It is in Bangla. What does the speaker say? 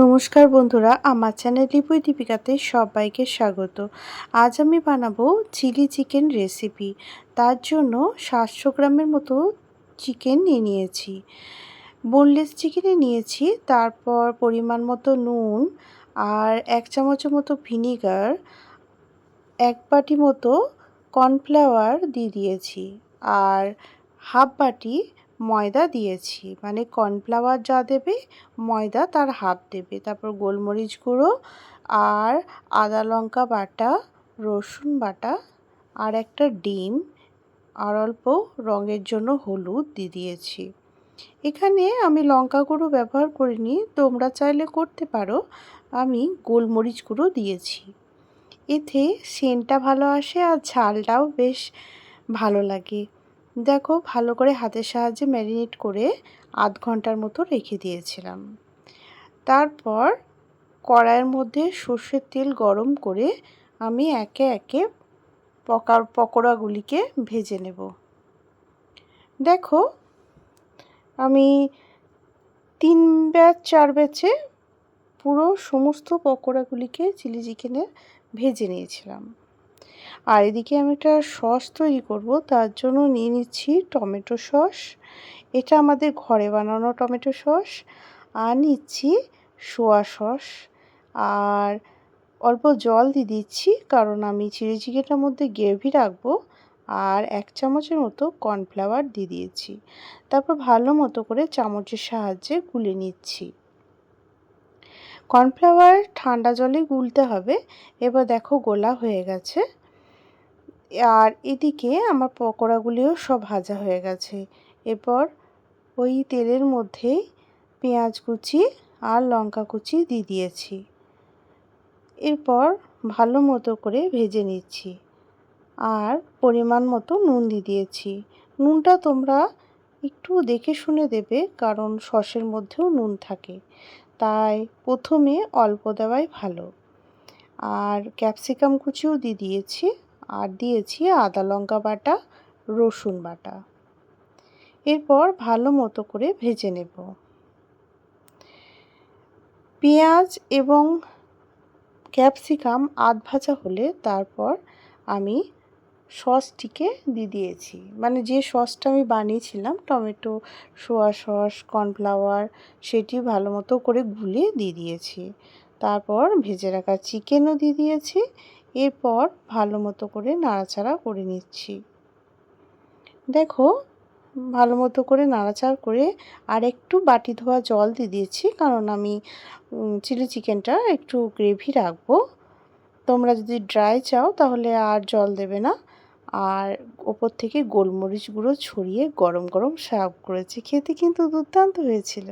নমস্কার বন্ধুরা, আমার চ্যানেল লিপুই দীপিকাতে সবাইকে স্বাগত। আজ আমি বানাবো চিলি চিকেন রেসিপি। তার জন্য সাতশো গ্রামের মতো চিকেন নিয়ে নিয়েছি। বোনলেস চিকেনে নিয়েছি, তারপর পরিমাণ মতো নুন আর এক চামচের মতো ভিনিগার, এক বাটি মতো কর্নফ্লাওয়ার দিয়ে দিয়েছি। আর হাফ বাটি ময়দা দিয়েছি। মানে কর্নফ্লাওয়ার যা দেবে, ময়দা তার হাফ দেবে। তারপর গোলমরিচ গুঁড়ো আর আদা লঙ্কা বাটা, রসুন বাটা আর একটা ডিম আর অল্প রঙের জন্য হলুদ দিয়ে দিয়েছি। এখানে আমি লঙ্কা গুঁড়ো ব্যবহার করিনি, তোমরা চাইলে করতে পারো। আমি গোলমরিচ গুঁড়ো দিয়েছি। এতে সেন্টটা ভালো আসে আর ঝালটাও বেশ ভালো লাগে। দেখো, ভালো করে হাতের সাহায্যে ম্যারিনেট করে আধ ঘণ্টার মতো রেখে দিয়েছিলাম। তারপর কড়াইয়ের মধ্যে সর্ষের তেল গরম করে আমি একে একে পকা, পকোড়াগুলিকে ভেজে নেব। দেখো, আমি তিন ব্যাচ, চার ব্যাচে পুরো সমস্ত পকোড়াগুলিকে চিলি চিকেনে ভেজে নিয়েছিলাম। আর এদিকে আমি একটা সস তৈরি করব, তার জন্য নিয়ে নিচ্ছি টমেটো সস। এটা আমাদের ঘরে বানানো টমেটো সস। আর নিচ্ছি সোয়া সস। আর অল্প জল দিয়ে দিচ্ছি, কারণ আমি চিলি চিকেনটার মধ্যে গ্রেভি রাখব। আর এক চামচের মতো কর্নফ্লাওয়ার দিয়ে দিয়েছি। তারপর ভালো মতো করে চামচের সাহায্যে গুলে নিচ্ছি। কর্নফ্লাওয়ার ঠান্ডা জলে গুলতে হবে। এবার দেখো গোলা হয়ে গেছে। আর এদিকে আমার পকোড়াগুলিও সব ভাজা হয়ে গেছে। এরপর ওই তেলের মধ্যেই পেঁয়াজ কুচি আর লঙ্কা কুচি দিয়ে দিয়েছি। এরপর ভালো মতো করে ভেজে নিচ্ছি আর পরিমাণ মতো নুন দিয়ে দিয়েছি। নুনটা তোমরা একটু দেখে শুনে দেবে কারণ সসের মধ্যেও নুন থাকে। তাই প্রথমে অল্প দেওয়াই ভালো। আর ক্যাপসিকাম কুচিও দিয়ে দিয়েছি। আর দিয়েছি আদা লঙ্কা বাটা, রসুন বাটা। এরপর ভালো মতো করে ভেজে নেব। পেঁয়াজ এবং ক্যাপসিকাম আধ ভাজা হলে তারপর আমি সসটিকে দিয়ে দিয়েছি। মানে যে সসটা আমি বানিয়েছিলাম, টমেটো, সোয়া সস, কর্নফ্লাওয়ার, সেটি ভালো মতো করে গুলিয়ে দিয়ে দিয়েছি। তারপর ভেজে রাখা চিকেনও দিয়ে দিয়েছি এরপর ভালো মতো করে নাড়াচাড়া করে নিচ্ছি। দেখো, ভালো মতো করে নাড়াচাড়া করে আর একটু বাটি ধোয়া জল দিয়ে দিয়েছি, কারণ আমি চিলি চিকেনটা একটু গ্রেভি রাখব। তোমরা যদি ড্রাই চাও তাহলে আর জল দেবে না। আর ওপর থেকে গোলমরিচ গুঁড়ো ছড়িয়ে গরম গরম সার্ভ করেছি। খেতে কিন্তু দুর্দান্ত হয়েছিল।